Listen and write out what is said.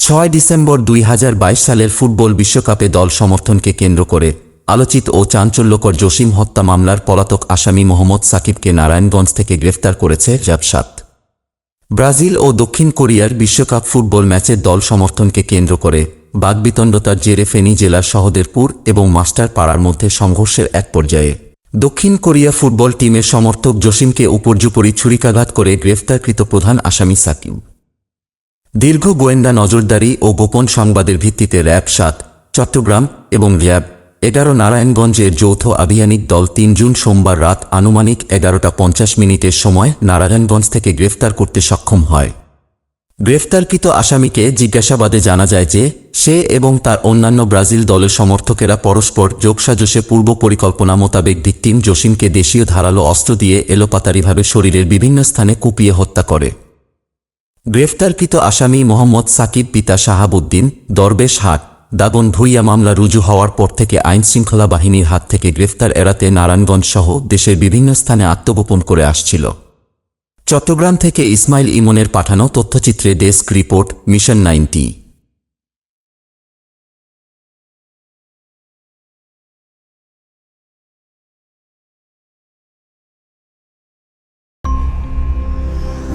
ছয় ডিসেম্বর দুই হাজার বাইশ সালের ফুটবল বিশ্বকাপে দল সমর্থনকে কেন্দ্র করে আলোচিত ও চাঞ্চল্যকর জসিম হত্যা মামলার পলাতক আসামি মোহাম্মদ সাকিবকে নারায়ণগঞ্জ থেকে গ্রেফতার করেছে র্যাবসাত। ব্রাজিল ও দক্ষিণ কোরিয়ার বিশ্বকাপ ফুটবল ম্যাচের দল সমর্থনকে কেন্দ্র করে বাগবিতণ্ডতার জেরে ফেনী জেলার সহদেরপুর এবং মাস্টার পাড়ার মধ্যে সংঘর্ষের এক পর্যায়ে। দক্ষিণ কোরিয়া ফুটবল টিমের সমর্থক জসিমকে উপর্যুপরি ছুরিকাঘাত করে গ্রেফতারকৃত প্রধান আসামি সাকিব। দীর্ঘ গোয়েন্দা নজরদারি ও গোপন সংবাদের ভিত্তিতে র্যাব সাত, চট্টগ্রাম এবং র্যাব এগারো নারায়ণগঞ্জের যৌথ আভিযানিক দল তিন জুন সোমবার রাত আনুমানিক এগারোটা পঞ্চাশ মিনিটের সময় নারায়ণগঞ্জ থেকে গ্রেফতার করতে সক্ষম হয়। গ্রেফতারকৃত আসামিকে জিজ্ঞাসাবাদে জানা যায় যে, সে এবং তার অন্যান্য ব্রাজিল দলের সমর্থকেরা পরস্পর যোগসাজসে পূর্ব পরিকল্পনা মোতাবেক ভিকটিম জসিমকে দেশীয় ধারালো অস্ত্র দিয়ে এলোপাতারিভাবে শরীরের বিভিন্ন স্থানে কুপিয়ে হত্যা করে। গ্রেফতারকৃত আসামি মোহাম্মদ সাকিব পিতা শাহাবুদ্দিন, দরবেশ হাট, দাগন ভুইয়া মামলা রুজু হওয়ার পর থেকে আইন শৃঙ্খলা বাহিনীর হাত থেকে গ্রেফতার এড়াতে নারায়ণগঞ্জ সহ দেশের বিভিন্ন স্থানে আত্মগোপন করে আসছিল। চট্টগ্রাম থেকে ইসমাইল ইমনের পাঠানো তথ্যচিত্রে desk report, mission ninety.